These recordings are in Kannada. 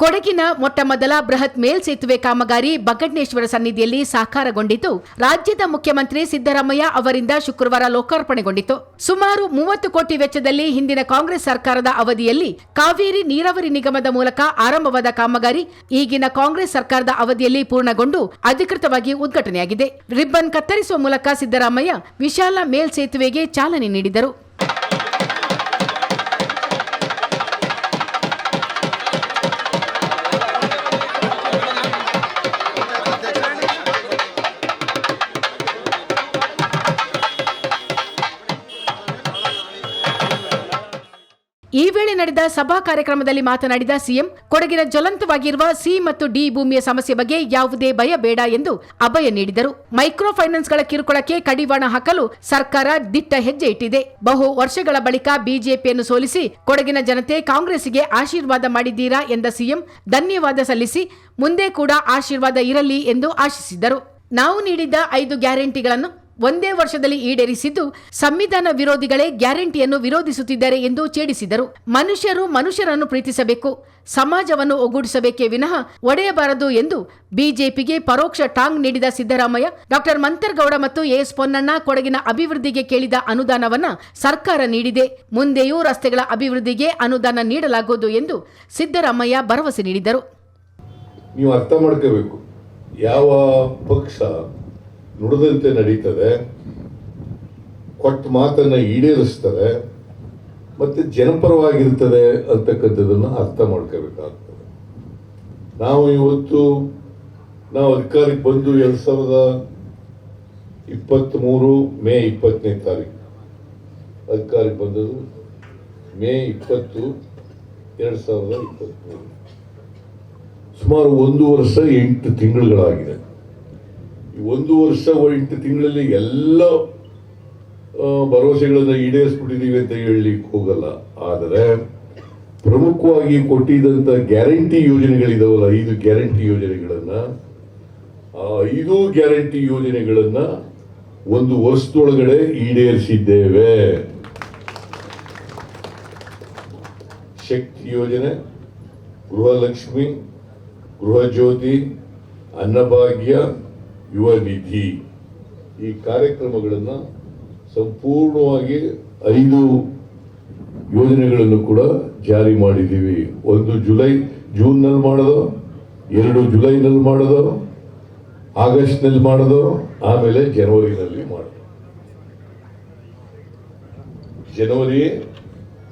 ಕೊಡಗಿನ ಮೊಟ್ಟಮೊದಲ ಬೃಹತ್ ಮೇಲ್ಸೇತುವೆ ಕಾಮಗಾರಿ ಬಗಡ್ನೇಶ್ವರ ಸನ್ನಿಧಿಯಲ್ಲಿ ಸಾಕಾರಗೊಂಡಿದ್ದು ರಾಜ್ಯದ ಮುಖ್ಯಮಂತ್ರಿ ಸಿದ್ದರಾಮಯ್ಯ ಅವರಿಂದ ಶುಕ್ರವಾರ ಲೋಕಾರ್ಪಣೆಗೊಂಡಿತು. ಸುಮಾರು ಮೂವತ್ತು ಕೋಟಿ ವೆಚ್ಚದಲ್ಲಿ ಹಿಂದಿನ ಕಾಂಗ್ರೆಸ್ ಸರ್ಕಾರದ ಅವಧಿಯಲ್ಲಿ ಕಾವೇರಿ ನೀರಾವರಿ ನಿಗಮದ ಮೂಲಕ ಆರಂಭವಾದ ಕಾಮಗಾರಿ ಈಗಿನ ಕಾಂಗ್ರೆಸ್ ಸರ್ಕಾರದ ಅವಧಿಯಲ್ಲಿ ಪೂರ್ಣಗೊಂಡು ಅಧಿಕೃತವಾಗಿ ಉದ್ಘಾಟನೆಯಾಗಿದೆ. ರಿಬ್ಬನ್ ಕತ್ತರಿಸುವ ಮೂಲಕ ಸಿದ್ದರಾಮಯ್ಯ ವಿಶಾಲ ಮೇಲ್ಸೇತುವೆಗೆ ಚಾಲನೆ ನೀಡಿದರು. ನಡೆದ ಸಭಾ ಕಾರ್ಯಕ್ರಮದಲ್ಲಿ ಮಾತನಾಡಿದ ಸಿಎಂ, ಕೊಡಗಿನ ಜ್ವಲಂತವಾಗಿರುವ ಸಿ ಮತ್ತು ಡಿ ಭೂಮಿಯ ಸಮಸ್ಯೆ ಬಗ್ಗೆ ಯಾವುದೇ ಭಯ ಬೇಡ ಎಂದು ಅಭಯ ನೀಡಿದರು. ಮೈಕ್ರೋ ಫೈನಾನ್ಸ್ಗಳ ಕಿರುಕುಳಕ್ಕೆ ಕಡಿವಾಣ ಹಾಕಲು ಸರ್ಕಾರ ದಿಟ್ಟ ಹೆಜ್ಜೆ ಇಟ್ಟಿದೆ. ಬಹು ವರ್ಷಗಳ ಬಳಿಕ ಬಿಜೆಪಿಯನ್ನು ಸೋಲಿಸಿ ಕೊಡಗಿನ ಜನತೆ ಕಾಂಗ್ರೆಸ್ಗೆ ಆಶೀರ್ವಾದ ಮಾಡಿದ್ದೀರಾ ಎಂದ ಸಿಎಂ, ಧನ್ಯವಾದ ಸಲ್ಲಿಸಿ ಮುಂದೆ ಕೂಡ ಆಶೀರ್ವಾದ ಇರಲಿ ಎಂದು ಆಶಿಸಿದರು. ನಾವು ನೀಡಿದ್ದ ಐದು ಗ್ಯಾರಂಟಿಗಳನ್ನು ಒಂದೇ ವರ್ಷದಲ್ಲಿ ಈಡೇರಿಸಿದ್ದು ಸಂವಿಧಾನ ವಿರೋಧಿಗಳೇ ಗ್ಯಾರಂಟಿಯನ್ನು ವಿರೋಧಿಸುತ್ತಿದ್ದಾರೆ ಎಂದು ಛೇಡಿಸಿದರು. ಮನುಷ್ಯರು ಮನುಷ್ಯರನ್ನು ಪ್ರೀತಿಸಬೇಕು, ಸಮಾಜವನ್ನು ಒಗ್ಗೂಡಿಸಬೇಕೇ ವಿನಃ ಒಡೆಯಬಾರದು ಎಂದು ಬಿಜೆಪಿಗೆ ಪರೋಕ್ಷ ಟಾಂಗ್ ನೀಡಿದ ಸಿದ್ದರಾಮಯ್ಯ, ಡಾಕ್ಟರ್ ಮಂತರ್ಗೌಡ ಮತ್ತು ಎಎಸ್ ಪೊನ್ನಣ್ಣ ಕೊಡಗಿನ ಅಭಿವೃದ್ಧಿಗೆ ಕೇಳಿದ ಅನುದಾನವನ್ನ ಸರ್ಕಾರ ನೀಡಿದೆ. ಮುಂದೆಯೂ ರಸ್ತೆಗಳ ಅಭಿವೃದ್ಧಿಗೆ ಅನುದಾನ ನೀಡಲಾಗುವುದು ಎಂದು ಸಿದ್ದರಾಮಯ್ಯ ಭರವಸೆ ನೀಡಿದರು. ನೀವು ಅರ್ಥ ಮಾಡ್ಕೋಬೇಕು. ಯಾವ ಪಕ್ಷ ನುಡಿದಂತೆ ನಡೀತದೆ, ಕೊಟ್ಟ ಮಾತನ್ನ ಈಡೇರಿಸ್ತದೆ, ಮತ್ತೆ ಜನಪರವಾಗಿರ್ತದೆ ಅಂತಕ್ಕಂಥದ್ದನ್ನು ಅರ್ಥ ಮಾಡ್ಕೋಬೇಕಾಗ್ತದೆ. ನಾವು ಇವತ್ತು, ನಾವು ಅಧಿಕಾರಕ್ಕೆ ಬಂದು ಎರಡ್ ಸಾವಿರದ ಇಪ್ಪತ್ತ್ಮೂರು ಮೇ ಇಪ್ಪತ್ತನೇ ತಾರೀಕು, ಅಧಿಕಾರಕ್ಕೆ ಬಂದದ್ದು ಮೇ ಇಪ್ಪತ್ತು ಎರಡು ಸಾವಿರದ ಇಪ್ಪತ್ತ್ಮೂರು ಸುಮಾರು ಒಂದು ವರ್ಷ ಎಂಟು ತಿಂಗಳುಗಳಾಗಿದೆ. ಒಂದು ವರ್ಷ ಎಂಟು ತಿಂಗಳಲ್ಲಿ ಎಲ್ಲ ಭರವಸೆಗಳನ್ನು ಈಡೇರಿಸ್ಬಿಟ್ಟಿದ್ದೀವಿ ಅಂತ ಹೇಳಲಿಕ್ಕೆ ಹೋಗಲ್ಲ. ಆದರೆ ಪ್ರಮುಖವಾಗಿ ಕೊಟ್ಟಿದ್ದಂಥ ಗ್ಯಾರಂಟಿ ಯೋಜನೆಗಳಿದಾವಲ್ಲ, ಐದು ಗ್ಯಾರಂಟಿ ಯೋಜನೆಗಳನ್ನು, ಆ ಐದು ಗ್ಯಾರಂಟಿ ಯೋಜನೆಗಳನ್ನು ಒಂದು ವರ್ಷದೊಳಗಡೆ ಈಡೇರಿಸಿದ್ದೇವೆ. ಶಕ್ತಿ ಯೋಜನೆ, ಗೃಹಲಕ್ಷ್ಮಿ ಗೃಹ ಜ್ಯೋತಿ ಅನ್ನಭಾಗ್ಯ ಯುವ ನಿಧಿ ಈ ಕಾರ್ಯಕ್ರಮಗಳನ್ನು ಸಂಪೂರ್ಣವಾಗಿ ಐದು ಯೋಜನೆಗಳನ್ನು ಕೂಡ ಜಾರಿ ಮಾಡಿದ್ದೀವಿ. ಒಂದು ಜುಲೈ ಜೂನ್ನಲ್ಲಿ ಮಾಡೋದು, ಎರಡು ಜುಲೈನಲ್ಲಿ ಮಾಡೋದು, ಆಗಸ್ಟ್ನಲ್ಲಿ ಮಾಡೋದು, ಆಮೇಲೆ ಜನವರಿನಲ್ಲಿ ಮಾಡೋದು. ಜನವರಿ,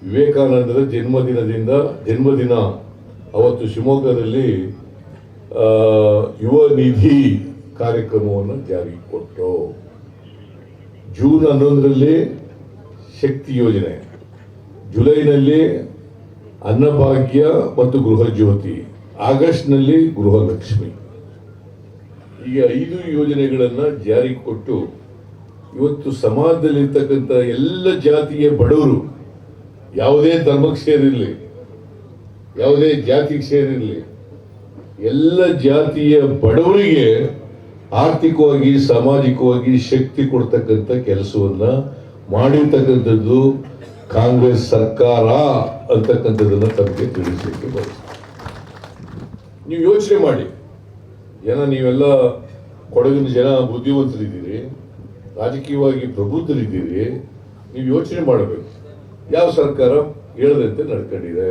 ವಿವೇಕಾನಂದರ ಜನ್ಮದಿನದಿಂದ, ಜನ್ಮದಿನ, ಅವತ್ತು ಶಿವಮೊಗ್ಗದಲ್ಲಿ ಯುವ ನಿಧಿ ಕಾರ್ಯಕ್ರಮವನ್ನು ಜಾರಿಗೆ ಕೊಟ್ಟು ಜೂನ್ ಹನ್ನೊಂದರಲ್ಲಿ ಶಕ್ತಿ ಯೋಜನೆ, ಜುಲೈನಲ್ಲಿ ಅನ್ನಭಾಗ್ಯ ಮತ್ತು ಗೃಹ ಜ್ಯೋತಿ ಆಗಸ್ಟ್ನಲ್ಲಿ ಗೃಹಲಕ್ಷ್ಮಿ. ಈ ಐದು ಯೋಜನೆಗಳನ್ನು ಜಾರಿಗೆ ಕೊಟ್ಟು ಇವತ್ತು ಸಮಾಜದಲ್ಲಿರ್ತಕ್ಕಂಥ ಎಲ್ಲ ಜಾತಿಯ ಬಡವರು, ಯಾವುದೇ ಧರ್ಮಕ್ಕೆ ಸೇರಿರಲಿ ಯಾವುದೇ ಜಾತಿಗೆ ಸೇರಿರಲಿ ಎಲ್ಲ ಜಾತಿಯ ಬಡವರಿಗೆ ಆರ್ಥಿಕವಾಗಿ, ಸಾಮಾಜಿಕವಾಗಿ ಶಕ್ತಿ ಕೊಡ್ತಕ್ಕಂಥ ಕೆಲಸವನ್ನ ಮಾಡಿರ್ತಕ್ಕಂಥದ್ದು ಕಾಂಗ್ರೆಸ್ ಸರ್ಕಾರ ಅಂತಕ್ಕಂಥದ್ದನ್ನ ತಮಗೆ ತಿಳಿಸಲಿಕ್ಕೆ ಬರುತ್ತೆ ನೀವು ಯೋಚನೆ ಮಾಡಿ. ಜನ, ನೀವೆಲ್ಲ ಕೊಡಗಿನ ಜನ ಬುದ್ಧಿವಂತರಿದ್ದೀರಿ, ರಾಜಕೀಯವಾಗಿ ಪ್ರಬುದ್ಧರಿದ್ದೀರಿ, ನೀವು ಯೋಚನೆ ಮಾಡಬೇಕು. ಯಾವ ಸರ್ಕಾರ ಹೇಳದಂತೆ ನಡ್ಕೊಂಡಿದೆ,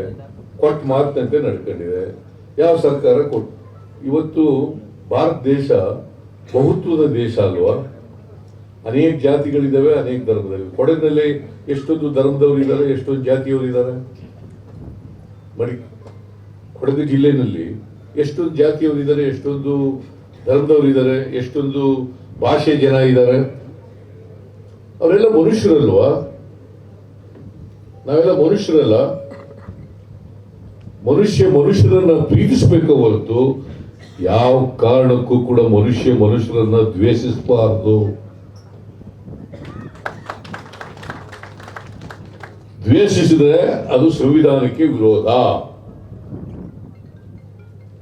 ಕೊಟ್ಟ ಮಾತಿನಂತೆ ನಡ್ಕೊಂಡಿದೆ, ಯಾವ ಸರ್ಕಾರ ಕೊಟ್ಟು ಇವತ್ತು ಭಾರತ ದೇಶ ಬಹುತ್ವದ ದೇಶ ಅಲ್ವಾ? ಅನೇಕ ಜಾತಿಗಳಿದ್ದಾವೆ, ಅನೇಕ ಧರ್ಮದಲ್ಲಿ ಕೊಡಗಿನಲ್ಲಿ ಎಷ್ಟೊಂದು ಧರ್ಮದವರು ಇದ್ದಾರೆ ಎಷ್ಟೊಂದು ಜಾತಿಯವರು ಇದ್ದಾರೆ ಮಡಿ ಕೊಡಗು ಜಿಲ್ಲೆಯಲ್ಲಿ ಎಷ್ಟೊಂದು ಜಾತಿಯವರು ಇದ್ದಾರೆ ಎಷ್ಟೊಂದು ಧರ್ಮದವರು ಇದ್ದಾರೆ ಎಷ್ಟೊಂದು ಭಾಷೆ ಜನ ಇದ್ದಾರೆ? ಅವರೆಲ್ಲ ಮನುಷ್ಯರಲ್ವಾ? ನಾವೆಲ್ಲ ಮನುಷ್ಯರಲ್ಲ. ಮನುಷ್ಯ ಮನುಷ್ಯರನ್ನ ಪ್ರೀತಿಸಬೇಕು ಹೊರತು ಯಾವ ಕಾರಣಕ್ಕೂ ಕೂಡ ಮನುಷ್ಯ ಮನುಷ್ಯರನ್ನ ದ್ವೇಷಿಸಬಾರದು. ದ್ವೇಷಿಸಿದ್ರೆ ಅದು ಸಂವಿಧಾನಕ್ಕೆ ವಿರೋಧ.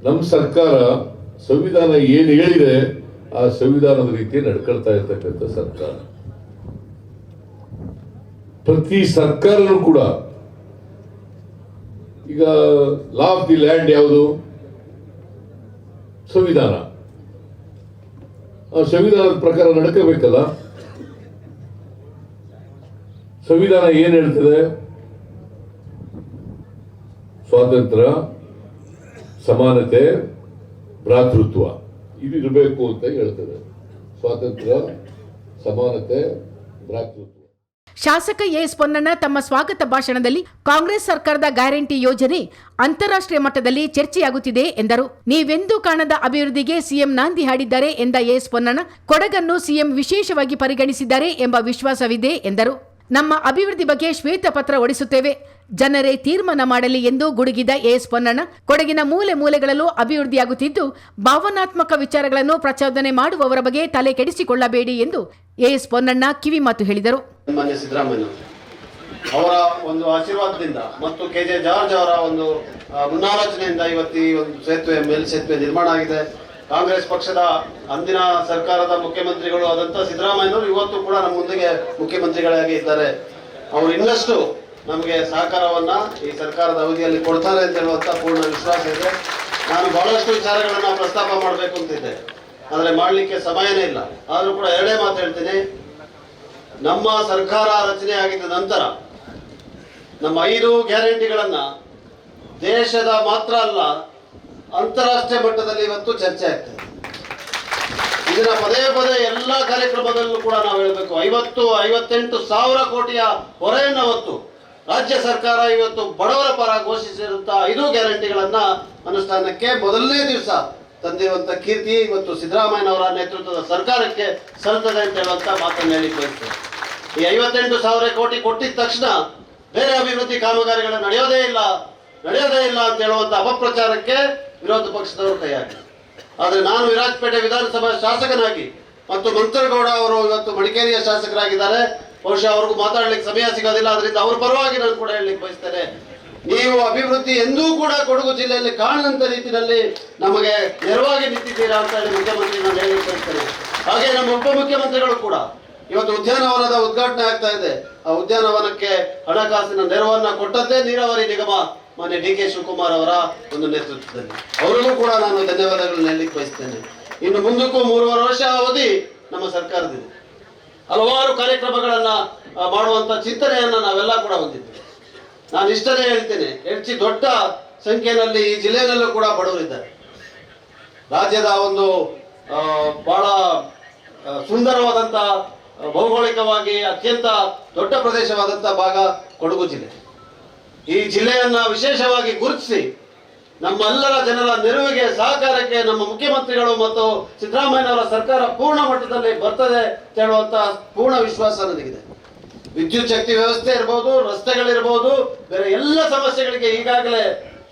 ನಮ್ಮ ಸರ್ಕಾರ ಸಂವಿಧಾನ ಏನು ಹೇಳಿದೆ, ಆ ಸಂವಿಧಾನದ ರೀತಿ ನಡ್ಕೊಳ್ತಾ ಇರ್ತಕ್ಕಂಥ ಸರ್ಕಾರ. ಪ್ರತಿ ಸರ್ಕಾರನು ಕೂಡ ಈಗ ಲಾ ಆಫ್ ದಿ ಲ್ಯಾಂಡ್ ಯಾವುದು? ಸಂವಿಧಾನ. ಆ ಸಂವಿಧಾನದ ಪ್ರಕಾರ ನಡ್ಕೋಬೇಕಲ್ಲ? ಸಂವಿಧಾನ ಏನ್ ಹೇಳ್ತದೆ? ಸ್ವಾತಂತ್ರ್ಯ, ಸಮಾನತೆ, ಭ್ರಾತೃತ್ವ. ಇದು ಇರಬೇಕು ಅಂತ ಹೇಳ್ತದೆ. ಸ್ವಾತಂತ್ರ್ಯ, ಸಮಾನತೆ, ಭ್ರಾತೃತ್ವ. ಶಾಸಕ ಎಸ್ ಪೊನ್ನಣ್ಣ ತಮ್ಮ ಸ್ವಾಗತ ಭಾಷಣದಲ್ಲಿ ಕಾಂಗ್ರೆಸ್ ಸರ್ಕಾರದ ಗ್ಯಾರಂಟಿ ಯೋಜನೆ ಅಂತಾರಾಷ್ಟ್ರೀಯ ಮಟ್ಟದಲ್ಲಿ ಚರ್ಚೆಯಾಗುತ್ತಿದೆ ಎಂದರು. ನೀವೆಂದೂ ಕಾಣದ ಅಭಿವೃದ್ಧಿಗೆ ಸಿಎಂ ನಾಂದಿ ಹಾಡಿದ್ದಾರೆ ಎಂದ ಎಸ್ ಪೊನ್ನಣ್ಣ ಕೊಡಗನ್ನು ಸಿಎಂ ವಿಶೇಷವಾಗಿ ಪರಿಗಣಿಸಿದ್ದಾರೆ ಎಂಬ ವಿಶ್ವಾಸವಿದೆ ಎಂದರು. ನಮ್ಮ ಅಭಿವೃದ್ಧಿ ಬಗ್ಗೆ ಶ್ವೇತಪತ್ರ ಒಡಿಸುತ್ತೇವೆ. ಜನರೇ ತೀರ್ಮಾನ ಮಾಡಲಿ ಎಂದು ಗುಡುಗಿದ ಎಸ್ ಪೊನ್ನಣ್ಣ ಕೊಡಗಿನ ಮೂಲೆ ಮೂಲೆಗಳಲ್ಲೂ ಅಭಿವೃದ್ಧಿಯಾಗುತ್ತಿದ್ದು, ಭಾವನಾತ್ಮಕ ವಿಚಾರಗಳನ್ನು ಪ್ರಚೋದನೆ ಮಾಡುವವರ ಬಗ್ಗೆ ತಲೆ ಕೆಡಿಸಿಕೊಳ್ಳಬೇಡಿ ಎಂದು ಎಸ್ ಪೊನ್ನಣ್ಣ ಕಿವಿಮಾತು ಹೇಳಿದರು. ಮಾನ್ಯ ಸಿದ್ದರಾಮಯ್ಯ, ಅವರ ಒಂದು ಆಶೀರ್ವಾದದಿಂದ ಮತ್ತು ಕೆ ಜೆ ಜಾರ್ಜ್ ಅವರ ಒಂದು ಮುನ್ನಾಲೋಚನೆಯಿಂದ ಇವತ್ತು ಈ ಒಂದು ಸೇತುವೆ ಮೇಲ್ ಸೇತುವೆ ನಿರ್ಮಾಣ ಆಗಿದೆ. ಕಾಂಗ್ರೆಸ್ ಪಕ್ಷದ ಅಂದಿನ ಸರ್ಕಾರದ ಮುಖ್ಯಮಂತ್ರಿಗಳು ಆದಂತ ಸಿದ್ದರಾಮಯ್ಯನವರು ಇವತ್ತು ಕೂಡ ನಮ್ಮ ಮುಂದಿಗೆ ಮುಖ್ಯಮಂತ್ರಿಗಳಾಗಿ ಇದ್ದಾರೆ. ಅವರು ಇನ್ನಷ್ಟು ನಮಗೆ ಸಹಕಾರವನ್ನ ಈ ಸರ್ಕಾರದ ಅವಧಿಯಲ್ಲಿ ಕೊಡ್ತಾರೆ ಅಂತ ಹೇಳುವಂತ ಪೂರ್ಣ ವಿಶ್ವಾಸ ಇದೆ. ನಾನು ಬಹಳಷ್ಟು ವಿಚಾರಗಳನ್ನ ಪ್ರಸ್ತಾಪ ಮಾಡಬೇಕು ಅಂತಿದ್ದೆ. ಆದ್ರೆ ಮಾಡಲಿಕ್ಕೆ ಸಮಯನೇ ಇಲ್ಲ. ಆದರೂ ಕೂಡ ಎರಡೇ ಮಾತು ಹೇಳ್ತೀನಿ. ನಮ್ಮ ಸರ್ಕಾರ ರಚನೆ ಆಗಿದ್ದ ನಂತರ ನಮ್ಮ ಐದು ಗ್ಯಾರಂಟಿಗಳನ್ನು ದೇಶದ ಮಾತ್ರ ಅಲ್ಲ, ಅಂತಾರಾಷ್ಟ್ರೀಯ ಮಟ್ಟದಲ್ಲಿ ಇವತ್ತು ಚರ್ಚೆ ಆಗ್ತದೆ ಇದನ್ನ ಪದೇ ಪದೇ ಎಲ್ಲ ಕಾರ್ಯಕ್ರಮದಲ್ಲೂ ಕೂಡ ನಾವು ಹೇಳಬೇಕು. ಐವತ್ತು, ಐವತ್ತೆಂಟು ಸಾವಿರ ಕೋಟಿಯ ಹೊರೆಯನ್ನು ಹೊತ್ತು ರಾಜ್ಯ ಸರ್ಕಾರ ಇವತ್ತು ಬಡವರ ಪರ ಘೋಷಿಸಿರುವಂತಹ ಐದು ಗ್ಯಾರಂಟಿಗಳನ್ನ ಅನುಷ್ಠಾನಕ್ಕೆ ಮೊದಲನೇ ದಿವಸ ತಂದಿರುವಂತ ಕೀರ್ತಿ ಇವತ್ತು ಸಿದ್ದರಾಮಯ್ಯನವರ ನೇತೃತ್ವದ ಸರ್ಕಾರಕ್ಕೆ ಸಲ್ಲುತ್ತದೆ ಅಂತ ಹೇಳುವಂತ ಮಾತನ್ನು ಹೇಳಿ ಬಯಸ್ತೇನೆ. ಈ ಐವತ್ತೆಂಟು ಸಾವಿರ ಕೋಟಿ ಕೊಟ್ಟಿದ ತಕ್ಷಣ ಬೇರೆ ಅಭಿವೃದ್ಧಿ ಕಾಮಗಾರಿಗಳು ನಡೆಯೋದೇ ಇಲ್ಲ ನಡೆಯೋದೇ ಇಲ್ಲ ಅಂತ ಹೇಳುವಂತ ಅಪಪ್ರಚಾರಕ್ಕೆ ವಿರೋಧ ಪಕ್ಷದವರು ಕೈ ಆದ್ರೆ ನಾನು ವಿರಾಜಪೇಟೆ ವಿಧಾನಸಭಾ ಶಾಸಕನಾಗಿ ಮತ್ತು ಮಂತ್ರಗೌಡ ಅವರು ಇವತ್ತು ಮಡಿಕೇರಿಯ ಶಾಸಕರಾಗಿದ್ದಾರೆ. ಬಹುಶಃ ಅವ್ರಿಗೂ ಮಾತಾಡ್ಲಿಕ್ಕೆ ಸಮಯ ಸಿಗೋದಿಲ್ಲ ಅದರಿಂದ ಅವ್ರ ಪರವಾಗಿ ನಾನು ಕೂಡ ಹೇಳಲಿಕ್ಕೆ ಬಯಸ್ತೇನೆ. ನೀವು ಅಭಿವೃದ್ಧಿ ಎಂದೂ ಕೂಡ ಕೊಡಗು ಜಿಲ್ಲೆಯಲ್ಲಿ ಕಾಣದಂತ ರೀತಿಯಲ್ಲಿ ನಮಗೆ ನೆರವಾಗಿ ನಿಂತಿದ್ದೀರಾ ಅಂತ ಹೇಳಿ ಮುಖ್ಯಮಂತ್ರಿ ನಾನು ಹೇಳಿ ಹಾಗೆ ನಮ್ಮ ಉಪಮುಖ್ಯಮಂತ್ರಿಗಳು ಕೂಡ ಇವತ್ತು ಉದ್ಯಾನವನದ ಉದ್ಘಾಟನೆ ಆಗ್ತಾ ಇದೆ. ಆ ಉದ್ಯಾನವನಕ್ಕೆ ಹಣಕಾಸಿನ ನೆರವನ್ನ ಕೊಟ್ಟದ್ದೇ ನೀರಾವರಿ ನಿಗಮ ಮಾನ್ಯ ಡಿ ಕೆ ಶಿವಕುಮಾರ್ ಅವರ ಒಂದು ನೇತೃತ್ವದಲ್ಲಿ. ಅವರಿಗೂ ಕೂಡ ನಾನು ಧನ್ಯವಾದಗಳನ್ನ ಹೇಳಲಿಕ್ಕೆ ಬಯಸ್ತೇನೆ. ಇನ್ನು ಮುಂದಕ್ಕೂ ಮೂರುವರೆ ವರ್ಷ ಅವಧಿ ನಮ್ಮ ಸರ್ಕಾರದಿದೆ. ಹಲವಾರು ಕಾರ್ಯಕ್ರಮಗಳನ್ನ ಮಾಡುವಂತ ಚಿಂತನೆಯನ್ನ ನಾವೆಲ್ಲ ಕೂಡ ಹೊಂದಿದ್ದೇವೆ. ನಾನು ಇಷ್ಟನೇ ಹೇಳ್ತೇನೆ. ಹೆಚ್ಚು ದೊಡ್ಡ ಸಂಖ್ಯೆಯಲ್ಲಿ ಈ ಜಿಲ್ಲೆಯಲ್ಲೂ ಕೂಡ ಬಡವರಿದ್ದಾರೆ. ರಾಜ್ಯದ ಒಂದು ಬಹಳ ಆ, ಸುಂದರವಾದಂತ ಭೌಗೋಳಿಕವಾಗಿ ಅತ್ಯಂತ ದೊಡ್ಡ ಪ್ರದೇಶವಾದಂತ ಭಾಗ ಕೊಡಗು ಜಿಲ್ಲೆ. ಈ ಜಿಲ್ಲೆಯನ್ನ ವಿಶೇಷವಾಗಿ ಗುರುತಿಸಿ ನಮ್ಮೆಲ್ಲರ ಜನರ ನೆರವಿಗೆ ಸಹಕಾರಕ್ಕೆ ನಮ್ಮ ಮುಖ್ಯಮಂತ್ರಿಗಳು ಮತ್ತು ಸಿದ್ದರಾಮಯ್ಯನವರ ಸರ್ಕಾರ ಪೂರ್ಣ ಮಟ್ಟದಲ್ಲಿ ಬರ್ತದೆ ಅಂತ ಹೇಳುವಂತ ಪೂರ್ಣ ವಿಶ್ವಾಸ ನನಗಿದೆ. ವಿದ್ಯುತ್ ಶಕ್ತಿ ವ್ಯವಸ್ಥೆ ಇರ್ಬೋದು, ರಸ್ತೆಗಳಿರ್ಬೋದು, ಬೇರೆ ಎಲ್ಲ ಸಮಸ್ಯೆಗಳಿಗೆ ಈಗಾಗಲೇ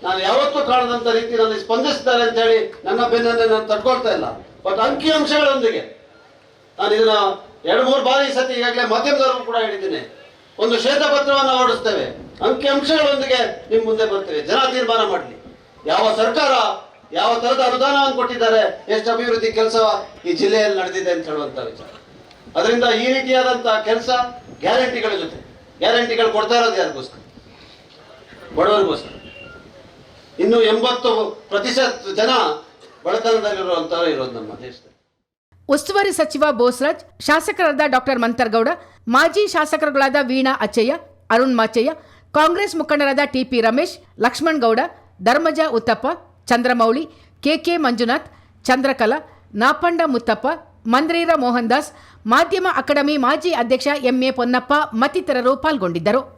ನಾನು ಯಾವತ್ತೂ ಕಾಣದಂತ ನಾನು ಸ್ಪಂದಿಸ್ತಾರೆ ಅಂತ ಹೇಳಿ ನನ್ನ ಬೆನ್ನನ್ನೇ ನಾನು ತಡ್ಕೊಳ್ತಾ ಇಲ್ಲ. ಬಟ್ ಅಂಕಿ ಅಂಶಗಳೊಂದಿಗೆ ನಾನು ಇದನ್ನ ಎರಡು ಮೂರು ಬಾರಿ ಸತಿ ಈಗಾಗಲೇ ಮಾಧ್ಯಮದವರು ಕೂಡ ಹೇಳಿದ್ದೀನಿ. ಒಂದು ಶ್ವೇತಪತ್ರವನ್ನು ಹೊರಡಿಸ್ತೇವೆ. ಅಂಕಿಅಂಶಗಳೊಂದಿಗೆ ನಿಮ್ಮ ಮುಂದೆ ಬರ್ತೇವೆ. ಜನ ತೀರ್ಮಾನ ಮಾಡಲಿ. ಯಾವ ಸರ್ಕಾರ ಯಾವ ತರದ ಅನುದಾನವನ್ನು ಕೊಟ್ಟಿದ್ದಾರೆ, ಎಷ್ಟು ಅಭಿವೃದ್ಧಿ ಕೆಲಸ ಈ ಜಿಲ್ಲೆಯಲ್ಲಿ ನಡೆದಿದೆ ಅಂತ ಹೇಳುವಂತ ವಿಚಾರ. ಅದರಿಂದ ಈ ರೀತಿಯಾದಂತಹ ಕೆಲಸ ಗ್ಯಾರಂಟಿಗಳ ಜೊತೆ. ಗ್ಯಾರಂಟಿಗಳು ಕೊಡ್ತಾ ಇರೋದು ಯಾರಿಗೋಸ್ಕರ? ಬಡವರಿಗೋಸ್ಕರ. ಇನ್ನು ಎಂಬತ್ತು ಪ್ರತಿಶತ ಜನ ಬಡತನದಲ್ಲಿರುವಂತವ್ರು ಇರೋದು ನಮ್ಮ ದೇಶದಲ್ಲಿ. ಉಸ್ತುವಾರಿ ಸಚಿವ ಬೋಸ್ರಾಜ್, ಶಾಸಕರಾದ ಡಾಕ್ಟರ್ ಮಂತರ್ಗೌಡ, ಮಾಜಿ ಶಾಸಕರುಗಳಾದ ವೀಣಾ ಅಚ್ಚಯ್ಯ, ಅರುಣ್ ಮಾಚಯ್ಯ, ಕಾಂಗ್ರೆಸ್ ಮುಖಂಡರಾದ ಟಿಪಿ ರಮೇಶ್ ಲಕ್ಷ್ಮಣ್ ಗೌಡ ಧರ್ಮಜ ಉತ್ತಪ್ಪ, ಚಂದ್ರಮೌಳಿ, ಕೆಕೆ ಮಂಜುನಾಥ್, ಚಂದ್ರಕಲಾ, ನಾಪಂಡ ಮುತ್ತಪ್ಪ ಮಂದ್ರೀರ ಮೋಹನ್ ದಾಸ್ ಮಾಧ್ಯಮ ಅಕಾಡೆಮಿ ಮಾಜಿ ಅಧ್ಯಕ್ಷ ಎಂಎ ಪೊನ್ನಪ್ಪ ಮತ್ತಿತರರು ಪಾಲ್ಗೊಂಡಿದ್ದರು.